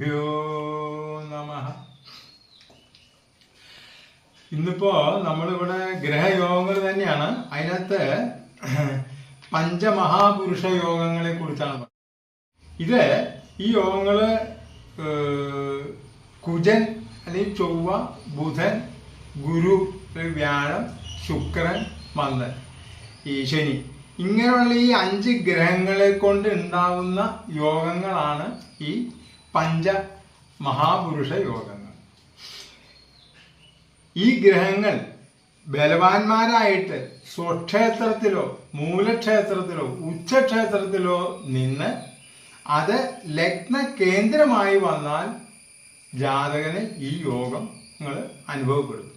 ഗുരുഭ്യോ നമ. ഇന്നിപ്പോ നമ്മളിവിടെ ഗ്രഹയോഗങ്ങൾ തന്നെയാണ്. അതിനകത്ത് പഞ്ചമഹാപുരുഷ യോഗങ്ങളെ കുറിച്ചാണ് ഇത് ഈ യോഗങ്ങൾ കുജൻ അല്ലെങ്കിൽ ചൊവ്വ ബുധൻ ഗുരു വ്യാഴം ശുക്രൻ മന്ദൻ ഈ ശനി. ഇങ്ങനെയുള്ള ഈ അഞ്ച് ഗ്രഹങ്ങളെ കൊണ്ട് ഉണ്ടാകുന്ന യോഗങ്ങളാണ് ഈ പഞ്ച മഹാപുരുഷ യോഗങ്ങൾ. ഈ ഗ്രഹങ്ങൾ ബലവാന്മാരായിട്ട് സ്വക്ഷേത്രത്തിലോ മൂലക്ഷേത്രത്തിലോ ഉച്ചക്ഷേത്രത്തിലോ നിന്ന് അത് ലഗ്ന കേന്ദ്രമായി വന്നാൽ ജാതകന് ഈ യോഗം നിങ്ങൾ അനുഭവപ്പെടും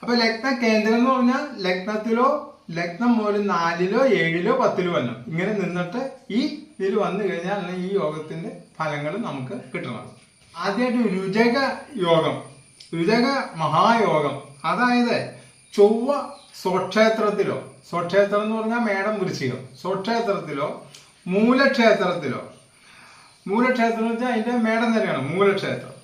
അപ്പൊ ലഗ്ന കേന്ദ്രം എന്ന് പറഞ്ഞാൽ ലഗ്നത്തിലോ ലഗ്നം മുതൽ നാലിലോ ഏഴിലോ പത്തിലോ വന്നു ഇങ്ങനെ നിന്നിട്ട് ഈ ഇതിൽ വന്നു കഴിഞ്ഞാൽ ഈ യോഗത്തിന്റെ ഫലങ്ങൾ നമുക്ക് കിട്ടണം. ആദ്യമായിട്ട് രുചക യോഗം രുചക മഹായോഗം. അതായത് ചൊവ്വ സ്വക്ഷേത്രത്തിലോ സ്വക്ഷേത്രം എന്ന് പറഞ്ഞാൽ മേടം വൃശ്ചികം സ്വക്ഷേത്രത്തിലോ മൂലക്ഷേത്രത്തിലോ. മൂലക്ഷേത്രം എന്ന് വെച്ചാൽ അതിന്റെ മേടം തന്നെയാണ് മൂലക്ഷേത്രം.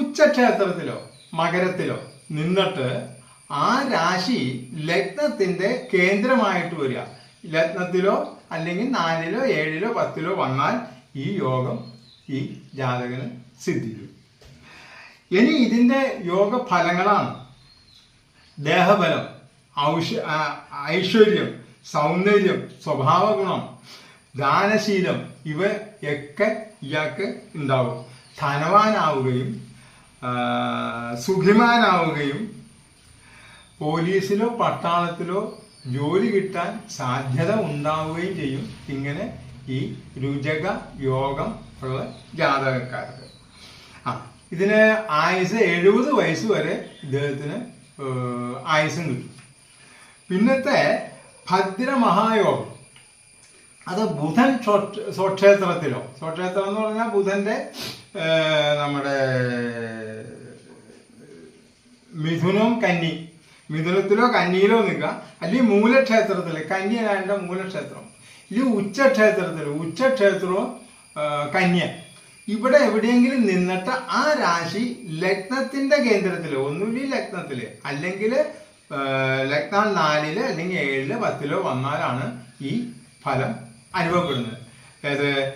ഉച്ചക്ഷേത്രത്തിലോ മകരത്തിലോ നിന്നിട്ട് ആ രാശി ലഗ്നത്തിന്റെ കേന്ദ്രമായിട്ട് വരിക. ലഗ്നത്തിലോ അല്ലെങ്കിൽ നാലിലോ ഏഴിലോ പത്തിലോ വന്നാൽ ഈ യോഗം ഈ ജാതകന് സിദ്ധിക്കും. ഇനി ഇതിന്റെ യോഗ ഫലങ്ങളാണ് ദേഹബലം ഔഷ ഐശ്വര്യം സൗന്ദര്യം സ്വഭാവ ഗുണം ദാനശീലം ഇവയൊക്കെ ഇയാൾക്ക് ഉണ്ടാവും. ധനവാനാവുകയും സുഖിമാനാവുകയും പോലീസിലോ പട്ടാളത്തിലോ ജോലി കിട്ടാൻ സാധ്യത ഉണ്ടാവുകയും ചെയ്യും ഇങ്ങനെ ഈ രുചക യോഗം ഉള്ള ജാതകക്കാർക്ക്. ആ ഇതിന് ആയുസ് എഴുപത് വയസ്സ് വരെ ഇദ്ദേഹത്തിന് ആയുസും കിട്ടും. പിന്നത്തെ ഭദ്രമഹായോഗം. അത് ബുധൻ സ്വ- സ്വക്ഷേത്രത്തിലോ സ്വക്ഷേത്രം എന്ന് പറഞ്ഞാൽ ബുധന്റെ നമ്മുടെ മിഥുനവും കന്നി മിഥുനത്തിലോ കന്നിയിലോ നിൽക്കുക. അല്ലെങ്കിൽ മൂലക്ഷേത്രത്തിൽ കന്യനായ മൂലക്ഷേത്രം. ഈ ഉച്ചക്ഷേത്രത്തിൽ ഉച്ചക്ഷേത്രവും കന്യ ഇവിടെ എവിടെയെങ്കിലും നിന്നിട്ട് ആ രാശി ലഗ്നത്തിന്റെ കേന്ദ്രത്തിൽ ഒന്നുമില്ല ലഗ്നത്തിൽ അല്ലെങ്കിൽ ലഗ്നം നാലിൽ അല്ലെങ്കിൽ ഏഴിൽ പത്തിലോ വന്നാലാണ് ഈ ഫലം അനുഭവപ്പെടുന്നത്. അതായത്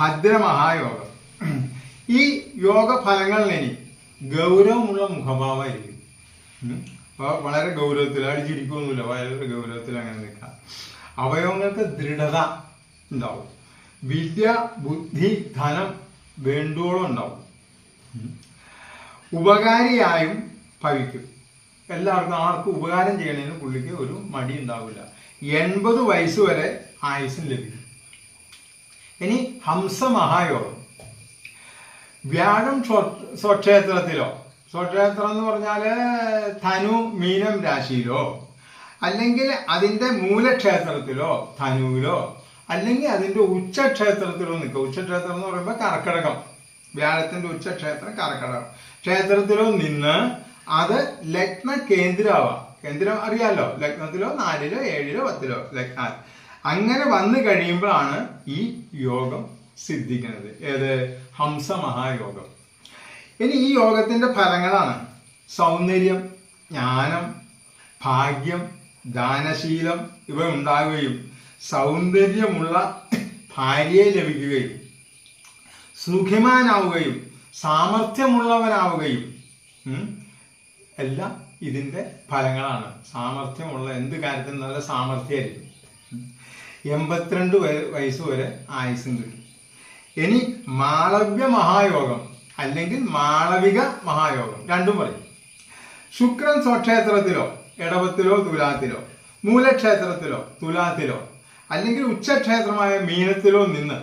ഭദ്രമഹായോഗം. ഈ യോഗ ഫലങ്ങളിനി ഗൗരവമുള്ള മുഖഭാവമായിരിക്കും. വളരെ ഗൗരവത്തിൽ അടിച്ചിരിക്കൊന്നുമില്ല വളരെ ഗൗരവത്തിൽ അങ്ങനെ നിൽക്കാം. അവയവങ്ങൾക്ക് ദൃഢത ഉണ്ടാവും. വിദ്യ ബുദ്ധി ധനം വേണ്ടുവോളം ഉണ്ടാവും. ഉപകാരിയായും ഭവിക്കും. എല്ലാവർക്കും ആർക്കും ഉപകാരം ചെയ്യണതിന് പുള്ളിക്ക് ഒരു മടി ഉണ്ടാവില്ല. എൺപത് വയസ്സ് വരെ ആയുസ്സും ലഭിക്കും. ഇനി ഹംസമഹായോഗം. വ്യാഴം സ്വ- സ്വക്ഷേത്രത്തിലോ സ്വക്ഷേത്രം എന്ന് പറഞ്ഞാൽ ധനു മീനം രാശിയിലോ അല്ലെങ്കിൽ അതിന്റെ മൂലക്ഷേത്രത്തിലോ ധനുവിലോ അല്ലെങ്കിൽ അതിന്റെ ഉച്ചക്ഷേത്രത്തിലോ നിൽക്കുക. ഉച്ചക്ഷേത്രം എന്ന് പറയുമ്പോൾ കർക്കിടകം. വ്യാഴത്തിന്റെ ഉച്ചക്ഷേത്രം കർക്കിടകം. ക്ഷേത്രത്തിലോ നിന്ന് അത് ലഗ്ന കേന്ദ്രമാവാം. കേന്ദ്രം അറിയാലോ? ലഗ്നത്തിലോ നാലിലോ ഏഴിലോ പത്തിലോ. ലഗ്ന. അങ്ങനെ വന്നു കഴിയുമ്പോഴാണ് ഈ യോഗം സിദ്ധിക്കുന്നത്. ഏത്? ഹംസ മഹായോഗം ഇനി ഈ യോഗത്തിന്റെ ഫലങ്ങളാണ്. സൗന്ദര്യം ജ്ഞാനം ഭാഗ്യം ദാനശീലം ഇവ ഉണ്ടാകുകയും സൗന്ദര്യമുള്ള ഭാര്യയെ ലഭിക്കുകയും സുഖിമാനാവുകയും സാമർഥ്യമുള്ളവനാവുകയും എല്ലാം ഇതിന്റെ ഫലങ്ങളാണ്. സാമർഥ്യമുള്ള എന്ത് കാര്യത്തിനും നല്ല സാമർഥ്യമായിരിക്കും. എൺപത്തിരണ്ട് വയ- വയസ്സ് വരെ ആയുസ്സും കിട്ടും ഇനി മാളവ്യ മഹായോഗം. അല്ലെങ്കിൽ മാളവിക മഹായോഗം. രണ്ടും പറയും. ശുക്രൻ സ്വക്ഷേത്രത്തിലോ ഇടവത്തിലോ തുലാത്തിലോ മൂലക്ഷേത്രത്തിലോ തുലാത്തിലോ അല്ലെങ്കിൽ ഉച്ചക്ഷേത്രമായ മീനത്തിലോ നിന്ന്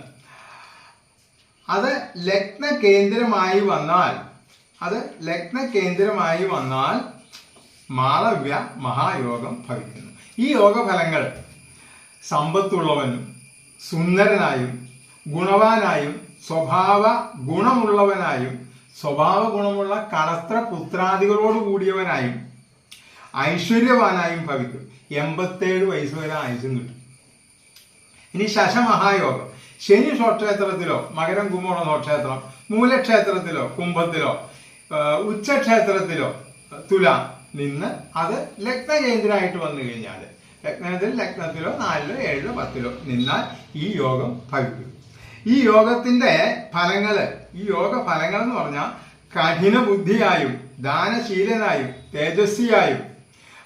അത് ലഗ്ന കേന്ദ്രമായി വന്നാൽ അത് ലഗ്ന കേന്ദ്രമായി വന്നാൽ മാളവ്യ മഹായോഗം ഭവിക്കുന്നു. ഈ യോഗഫലങ്ങൾ സമ്പത്തുള്ളവനും സുന്ദരനായും ഗുണവാനായും സ്വഭാവ ഗുണമുള്ളവനായും സ്വഭാവ ഗുണമുള്ള കളത്ര പുത്രാദികളോട് കൂടിയവനായും ഐശ്വര്യവാനായും ഭവിക്കും. എൺപത്തേഴ് വയസ്സ് വരെ ആയുസും കിട്ടും. ഇനി ശശമഹായോഗം. ശനി ക്ഷോക്ഷേത്രത്തിലോ മകരം കുംഭമുള്ള സ്വക്ഷേത്രം മൂലക്ഷേത്രത്തിലോ കുംഭത്തിലോ ഉച്ചക്ഷേത്രത്തിലോ തുല നിന്ന് അത് ലഗ്നകേന്ദ്രമായിട്ട് വന്നു കഴിഞ്ഞാൽ ലഗ്നത്തിൽ ലഗ്നത്തിലോ നാലിലോ ഏഴിലോ പത്തിലോ നിന്നാൽ ഈ യോഗം ഭവിക്കും. ഈ യോഗത്തിന്റെ ഫലങ്ങൾ ഈ യോഗ ഫലങ്ങൾ എന്ന് പറഞ്ഞാൽ കഠിന ബുദ്ധിയായും ദാനശീലനായും തേജസ്വിയായും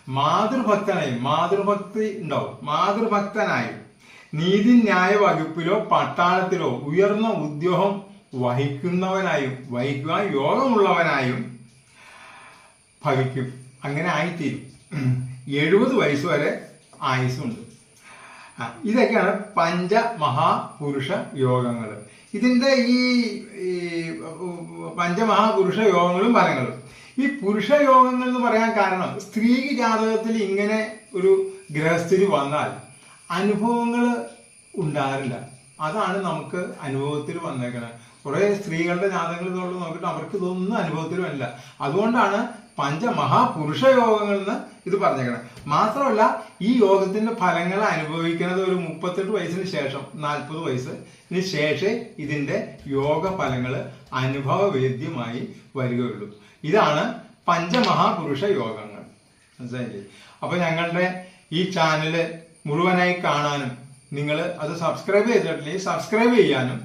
മാതൃഭക്തനായും മാതൃഭക്തി ഉണ്ടാവും മാതൃഭക്തനായും നീതിന്യായ വകുപ്പിലോ പട്ടാളത്തിലോ ഉയർന്ന ഉദ്യോഗം വഹിക്കുന്നവനായും വഹിക്കുവാൻ യോഗമുള്ളവനായും ഭവിക്കും. അങ്ങനെ ആയിത്തീരും. എഴുപത് വയസ്സ് വരെ ആയുസ്സുണ്ട്. ഇതൊക്കെയാണ് പഞ്ചമഹാപുരുഷ യോഗങ്ങൾ ഇതിന്റെ ഈ പഞ്ചമഹാപുരുഷ യോഗങ്ങളും ഫലങ്ങളും ഈ പുരുഷ യോഗങ്ങൾ എന്ന് പറയാൻ കാരണം സ്ത്രീ ജാതകത്തിൽ ഇങ്ങനെ ഒരു ഗ്രഹസ്ഥിതി വന്നാൽ അനുഭവങ്ങൾ ഉണ്ടാകില്ല. അതാണ് നമുക്ക് അനുഭവത്തിൽ വന്നേക്കുന്നത് കുറെ സ്ത്രീകളുടെ ജാതകങ്ങൾ ഇതുകൊണ്ട് നോക്കിയിട്ട് അവർക്ക് ഇതൊന്നും അനുഭവത്തിലുമല്ല. അതുകൊണ്ടാണ് പഞ്ചമഹാപുരുഷ യോഗങ്ങൾ എന്ന് ഇത് പറഞ്ഞേക്കണം. മാത്രമല്ല ഈ യോഗത്തിന്റെ ഫലങ്ങൾ അനുഭവിക്കുന്നത് ഒരു മുപ്പത്തെട്ട് വയസ്സിന് ശേഷം നാൽപ്പത് വയസ്സിന് ശേഷമേ ഇതിന്റെ യോഗ ഫലങ്ങൾ അനുഭവവേദ്യമായി വരികയുള്ളൂ. ഇതാണ് പഞ്ചമഹാപുരുഷ യോഗങ്ങൾ മനസ്സിലായില്ലേ? അപ്പൊ ഞങ്ങളുടെ ഈ ചാനൽ മുഴുവനായി കാണാനും നിങ്ങൾ അത് സബ്സ്ക്രൈബ് ചെയ്തിട്ടില്ലെങ്കിൽ സബ്സ്ക്രൈബ് ചെയ്യാനും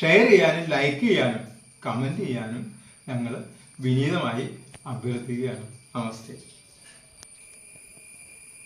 ഷെയർ ചെയ്യാനും ലൈക്ക് ചെയ്യാനും കമന്റ് ചെയ്യാനും ഞങ്ങൾ വിനീതമായി അഭ്യർത്ഥിക്കുകയാണ്. നമസ്തേ.